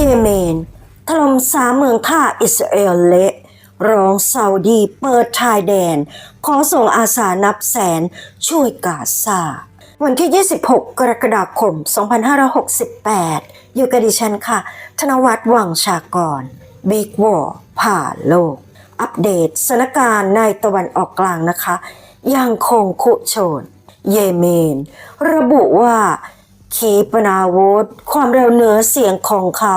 เยเมนถล่มสามเมืองท่าอิสราเอลเละรองซาอุดีเปิดชายแดน ขอส่งอาสานับแสนช่วยกาซาวันที่ 26 กรกฎาคม 2568 อยู่กับดิฉันค่ะ ธนวัฒน์วังชากรบิ๊กวอร์ผ่าโลก อัปเดตสถานการณ์ในตะวันออกกลางนะคะ ยังคงคุโชน เยเมน ระบุว่า ขีปนาวุธ ความเร็วเหนือเสียงของเขา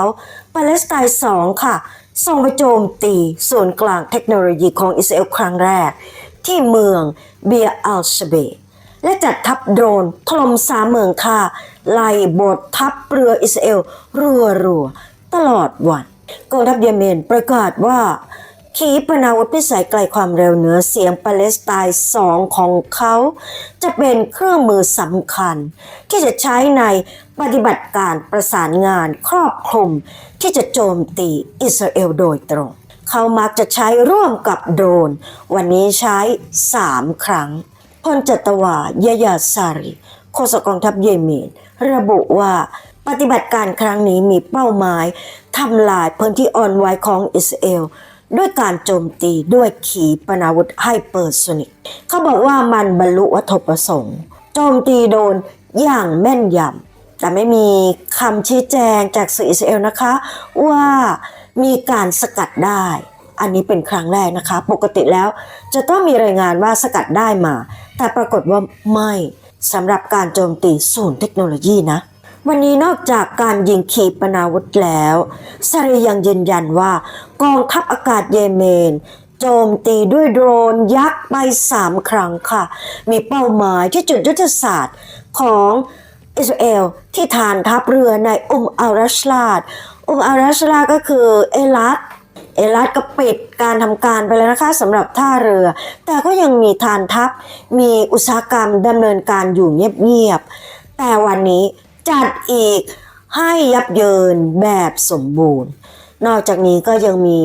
ปาเลสไตน์สองค่ะส่งไปโจมตีศูนกลางเทคโนโลยีของอิสราเอลครั้งแรก ที่เมืองเบียอัลชเบและจัดทัพโดรนถล่มสามเมืองท่าไล่บททัพเรืออิสราเอลรัวๆตลอดวันกองทัพเยเมนประกาศว่า ขีปนาวุธพิสัยไกลความเร็วเหนือเสียงปาเลสไตน์สองของเขา จะเป็นเครื่องมือสำคัญ ที่จะใช้ในปฏิบัติการประสานงานครอบคลุม ที่จะโจมตีอิสราเอลโดยตรง เขามักจะใช้ร่วมกับโดรน วันนี้ใช้3ครั้งพลจัตวายายาซาริโฆษกกองทัพเยเมน ระบุว่าปฏิบัติการครั้งนี้มีเป้าหมายทำลายพื้นที่อ่อนไหวของอิสราเอล ด้วยการโจมตีด้วยขีปนาวุธไฮเปอร์โซนิกเขาบอกว่ามันบรรลุวัตถุประสงค์ โจมตีโดนอย่างแม่นยำแต่ไม่มีคำชี้แจงจากสื่ออิสราเอลนะคะ ว่ามีการสกัดได้ อันนี้เป็นครั้งแรกนะคะ ปกติแล้วจะต้องมีรายงานว่าสกัดได้มา แต่ปรากฏว่าไม่สำหรับการโจมตีศูนย์เทคโนโลยีนะ วันนี้นอกจากการยิงขีปนาวุธแล้วซารียังยืนยันว่ากองทัพอากาศเยเมน โจมตีด้วยโดรนยักษ์ไปสามครั้งค่ะ มีเป้าหมายที่จุดยุทธศาสตร์ของอิสราเอลที่ฐานทัพเรือในอุมอารัชลาด อุมอารัชลาดก็คือเอลัดเอลัดก็ปิดการทำการไปแล้วนะคะสำหรับท่าเรือ แต่ก็ยังมีฐานทัพ มีอุตสาหกรรมดำเนินการอยู่เงียบๆ แต่วันนี้ จัดอีกให้ยับเยินแบบสมบูรณ์ นอกจากนี้ก็ยังมี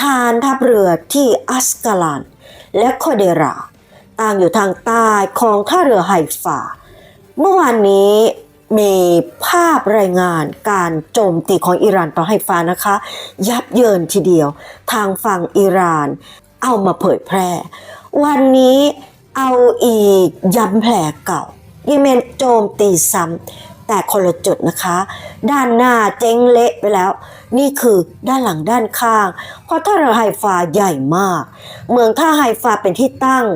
ฐานทัพเรือที่อัสกาลัน และโคเดราตั้งอยู่ทางใต้ของท่าเรือไฮฟา เมื่อวานนี้มีภาพรายงานการโจมตีของอิหร่านต่อไฮฟานะคะ ยับเยินทีเดียว ทางฝั่งอิหร่านเอามาเผยแพร่ วันนี้เอาอีกย้ำแผลเก่าเยเมนโจมตีซ้ำ แต่คนละจุดนะคะ ด้านหน้าเจ๊งเละไปแล้ว นี่คือด้านหลังด้านข้าง เพราะท่าเรือไฮฟาใหญ่มาก เมืองท่าไฮฟาเป็นที่ตั้ง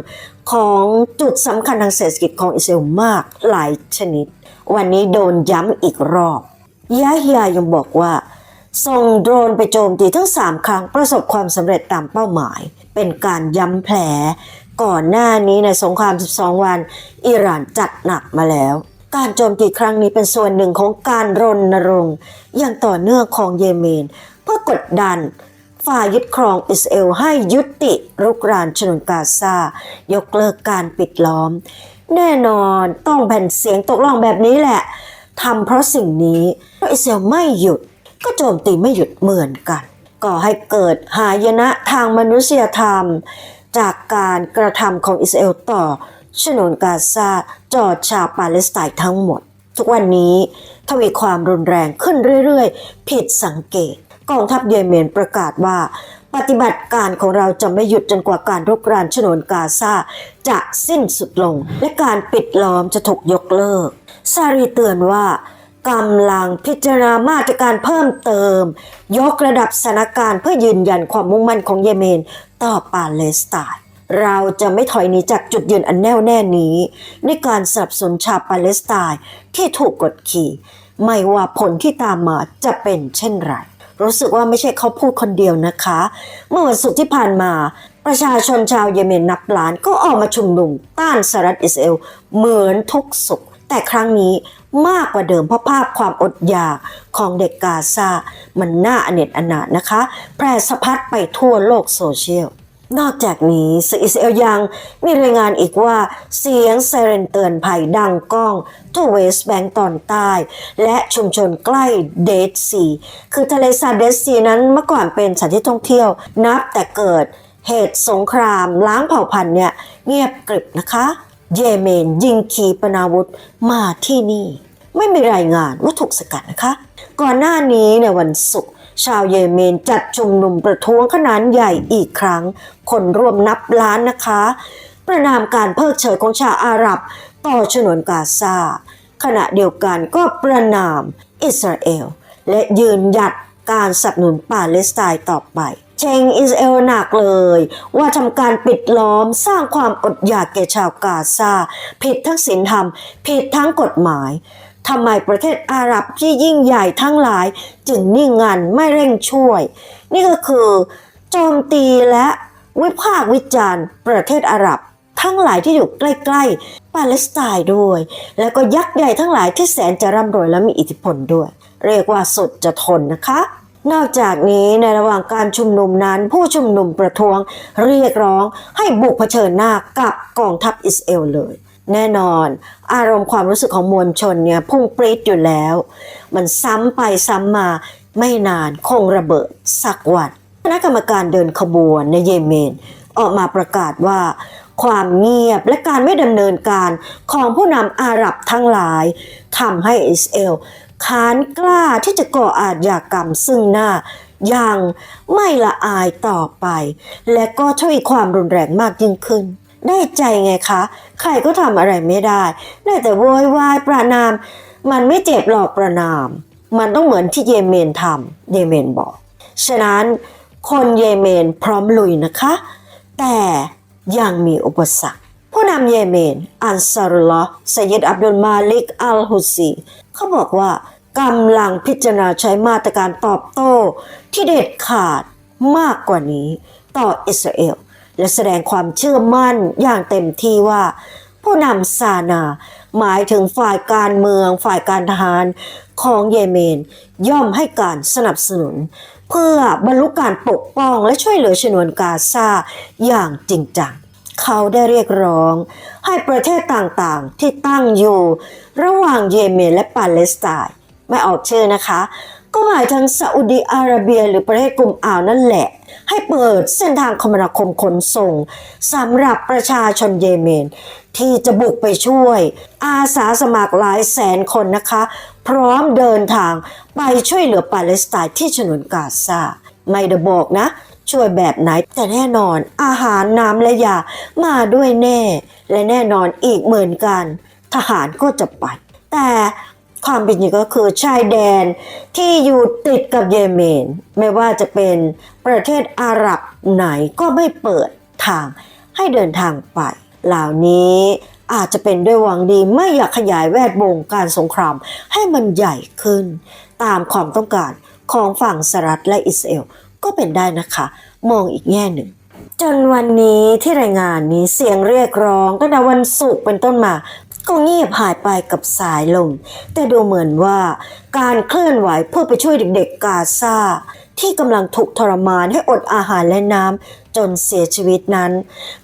ของจุดสำคัญทางเศรษฐกิจของอิสราเอลมากหลายชนิด วันนี้โดนย้ำอีกรอบยะฮยายังบอกว่า ส่งโดรนไปโจมตีทั้ง 3 ครั้งประสบความสำเร็จตามเป้าหมาย เป็นการย้ำแผล ก่อนหน้านี้ในสงคราม 12 วัน อิหร่านจัดหนักมาแล้ว การโจมตีครั้งนี้เป็นส่วนหนึ่งของการรณรงค์อย่างต่อเนื่องของเยเมน เพื่อกดดันฝ่ายยึดครองอิสราเอลให้ยุติรุกรานฉนวนกาซา ยกเลิกการปิดล้อม แน่นอนต้องแผ่นเสียงตกลงแบบนี้แหละทำเพราะสิ่งนี้เพราะอิสราเอลไม่หยุดก็โจมตีไม่หยุดเหมือนกัน ก่อให้เกิดหายนะทางมนุษยธรรม จากการกระทำของอิสราเอลต่อ ฉนวนกาซาจอดชาวปาเลสไตน์ทั้งหมด ทุกวันนี้ทวีความรุนแรงขึ้นเรื่อยๆ ผิดสังเกต กองทัพเยเมนประกาศว่า ปฏิบัติการของเราจะไม่หยุดจนกว่าการรุกรานฉนวนกาซาจะสิ้นสุดลง และการปิดล้อมจะถูกยกเลิก ซารีเตือนว่ากำลังพิจารณามาตรการเพิ่มเติม ยกระดับสถานการณ์เพื่อยืนยันความมุ่งมั่นของเยเมนต่อปาเลสไตน์ เราจะไม่ถอยหนีจากจุดยืนอันแน่วแน่นี้ ในการสนับสนุนชาวปาเลสไตน์ที่ถูกกดขี่ ไม่ว่าผลที่ตามมาจะเป็นเช่นไร รู้สึกว่าไม่ใช่เขาพูดคนเดียวนะคะ เมื่อวันศุกร์ที่ผ่านมา ประชาชนชาวเยเมนนับล้านก็ออกมาชุมนุมต้านสหรัฐอิสราเอลเหมือนทุกสุข แต่ครั้งนี้มากกว่าเดิมเพราะภาพความอดอยากของเด็กกาซา มันน่าอเนจอนาถนะคะ แพร่สะพัดไปทั่วโลกโซเชียล นอกจากนี้สื่ออิสราเอลยังมีรายงานอีกว่าเสียงไซเรนเตือนภัยดังก้องทั่วเวสต์แบงก์ตอนใต้ และชุมชนใกล้เดดซีคือทะเลสาบเดดซีนั้นเมื่อก่อนเป็นสถานที่ท่องเที่ยวนับแต่เกิดเหตุสงครามล้างเผ่าพันธุ์เนี่ยเงียบกริบนะคะ เยเมนยิงขีปนาวุธมาที่นี่ ไม่มีรายงานว่าถูกสกัดนะคะ ก่อนหน้านี้ในวันศุกร์ ชาวเยเมนจัดชุมนุมประท้วงขนาดใหญ่อีกครั้ง คนร่วมนับล้านนะคะ ประนามการเพิกเฉยของชาวอาหรับ ต่อฉนวนกาซาขณะเดียวกันก็ประนามอิสราเอล และยืนหยัดการสนับสนุนปาเลสไตน์ต่อไป เชงอิสราเอลหนักเลย ว่าทำการปิดล้อมสร้างความอดอยากแก่ชาวกาซาผิดทั้งศีลธรรม ผิดทั้งกฎหมาย ทำไมประเทศอาหรับที่ยิ่งใหญ่ทั้งหลาย จึงนิ่งงันไม่เร่งช่วย นี่ก็คือโจมตีและวิพากษ์วิจารณ์ ประเทศอาหรับ ทั้งหลายที่อยู่ใกล้ๆปาเลสไตน์ด้วย แล้วก็ยักษ์ใหญ่ทั้งหลายที่แสนจะร่ำรวยและมีอิทธิพลด้วย เรียกว่าสุดจะทนนะคะนอกจากนี้ในระหว่างการชุมนุมนั้น ผู้ชุมนุมประท้วงเรียกร้องให้บุกเผชิญหน้ากับกองทัพอิสราเอลเลย แน่นอน อารมณ์ความรู้สึกของมวลชนเนี่ยพุ่งปรี๊ดอยู่แล้ว มันซ้ำไปซ้ำมาไม่นานคงระเบิดสักวันคณะกรรมการเดินขบวนในเยเมน ออกมาประกาศว่า ความเงียบและการไม่ดำเนินการของผู้นำอาหรับทั้งหลายทำให้อิสเอลค้านกล้าที่จะก่ออาชญากรรมซึ่งหน้าอย่างไม่ละอายต่อไป และก็ทวีความรุนแรงมากยิ่งขึ้น ได้ใจไงคะ ใครก็ทำอะไรไม่ได้ ได้แต่โวยวายประนาม มันไม่เจ็บหรอกประนาม มันต้องเหมือนที่เยเมนทำเยเมนบอก ฉะนั้นคนเยเมนพร้อมลุยนะคะ แต่ยังมีอุปสรรค ผู้นำเยเมน อันซารุลลอฮ์สยิดอับดุลมาลิกอัลฮุซีเขาบอกว่ากำลังพิจารณาใช้มาตรการตอบโต้ที่เด็ดขาดมากกว่านี้ต่ออิสราเอล และแสดงความเชื่อมั่นอย่างเต็มที่ว่า ผู้นำซานา หมายถึงฝ่ายการเมืองฝ่ายการทหารของเยเมน ย่อมให้การสนับสนุน เพื่อบรรลุการปกป้องและช่วยเหลือชนวนกาซาอย่างจริงจังเขาได้เรียกร้องให้ประเทศต่างๆ ที่ตั้งอยู่ ระหว่างเยเมนและปาเลสไตน์ไม่ออกชื่อนะคะ ก็หมายถึงซาอุดีอาระเบียหรือประเทศกลุ่มอ่าวนั่นแหละ ให้เปิดเส้นทางคมนาคมขนส่งสำหรับประชาชนเยเมน ที่จะบุกไปช่วย อาสาสมัครหลายแสนคนนะคะ พร้อมเดินทางไปช่วยเหลือปาเลสไตน์ที่ฉนวนกาซาไม่ได้บอกนะช่วยแบบไหนแต่แน่นอนอาหารน้ำและยามาด้วยแน่ และแน่นอนอีกเหมือนกัน ทหารก็จะไป แต่ ความเป็นจริงก็คือชายแดนที่อยู่ติดกับเยเมน ไม่ว่าจะเป็นประเทศอาหรับไหนก็ไม่เปิดทางให้เดินทางไป เหล่านี้อาจจะเป็นด้วยหวังดีไม่อยากขยายแวดวงการสงครามให้มันใหญ่ขึ้น ตามความต้องการของฝั่งสหรัฐและอิสราเอลก็เป็นได้นะคะ มองอีกแง่หนึ่ง จนวันนี้ที่รายงานนี้เสียงเรียกร้องตั้งแต่วันศุกร์เป็นต้นมา ก็เงียบหายไปกับสายลม แต่ดูเหมือนว่าการเคลื่อนไหวเพื่อไปช่วยเด็กๆกาซาที่กำลังถูกทรมานให้อดอาหารและน้ำจนเสียชีวิตนั้น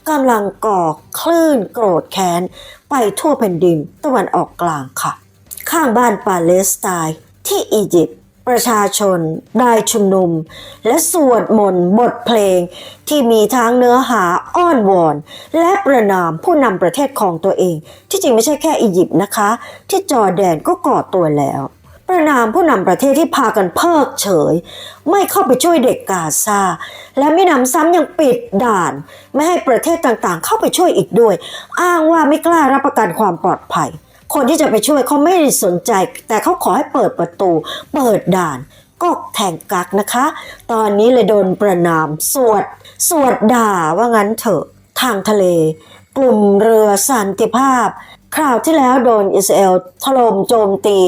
กำลังก่อคลื่นโกรธแค้น ไปทั่วแผ่นดินตะวันออกกลางค่ะ ข้างบ้านปาเลสไตน์ที่อียิปต์ ประชาชนได้ชุมนุม และสวดมนต์บทเพลงที่มีทั้งเนื้อหาอ้อนวอน และประนามผู้นำประเทศของตัวเอง ที่จริงไม่ใช่แค่อียิปต์นะคะ ที่จอร์แดนก็ก่อตัวแล้ว ประนามผู้นำประเทศที่พากันเพิกเฉย ไม่เข้าไปช่วยเด็กกาซาและไม่นำซ้ำยังปิดด่าน ไม่ให้ประเทศต่างๆ เข้าไปช่วยอีกด้วย อ้างว่าไม่กล้ารับประกันความปลอดภัย คนที่จะไปช่วยเขาไม่ได้สนใจ แต่เขาขอให้เปิดประตู เปิดด่าน ก็แทงกักนะคะ ตอนนี้เลยโดนประนาม สวด สวดด่าว่างั้นเถอะ ทางทะเล กลุ่มเรือสันติภาพ คราวที่แล้วโดนอิสราเอลถล่มโจมตี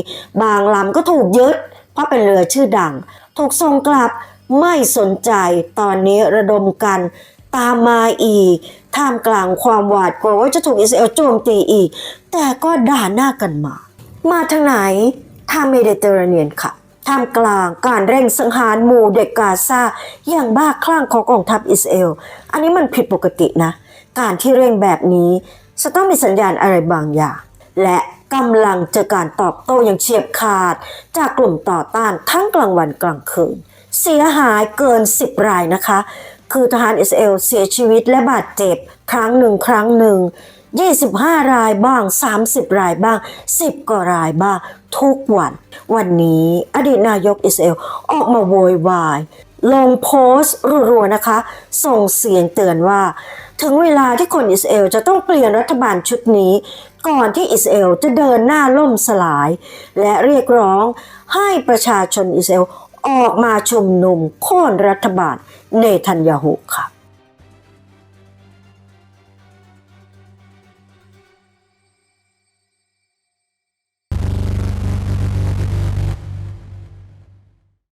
บางลำก็ถูกยึด เพราะเป็นเรือชื่อดัง ถูกส่งกลับไม่สนใจตอนนี้ระดมกันตามมาอีก ท่ามกลางความหวาดกลัวว่าจะถูกอิสราเอลโจมตีอีก แต่ก็ด่าหน้ากันมา มาทางไหนทางเมดิเตอร์เรเนียนค่ะท่ามกลางการเร่งสังหารหมู่เด็กกาซาอย่างบ้าคลั่งของกองทัพอิสราเอล อันนี้มันผิดปกตินะ การที่เร่งแบบนี้จะต้องมีสัญญาณอะไรบางอย่าง และกำลังเจอการตอบโต้อย่างเฉียบขาด จากกลุ่มต่อต้านทั้งกลางวันกลางคืน เสียหายเกิน 10 รายนะคะ คือทหารอิสราเอลเสียชีวิตและบาดเจ็บ ครั้งหนึ่งครั้งหนึ่ง 25 รายบ้าง 30 รายบ้าง 10กว่ารายบ้าง ทุกวัน วันนี้อดีตนายกอิสราเอลออกมาโวยวายลงโพสต์รัวๆนะคะ ส่งเสียงเตือนว่า ถึงเวลาที่คนอิสราเอลจะต้องเปลี่ยนรัฐบาลชุดนี้ ก่อนที่อิสราเอลจะเดินหน้าล่มสลาย และเรียกร้องให้ประชาชนอิสราเอล ออกมาชุมนุมโค่นรัฐบาลเนทันยาหูค่ะ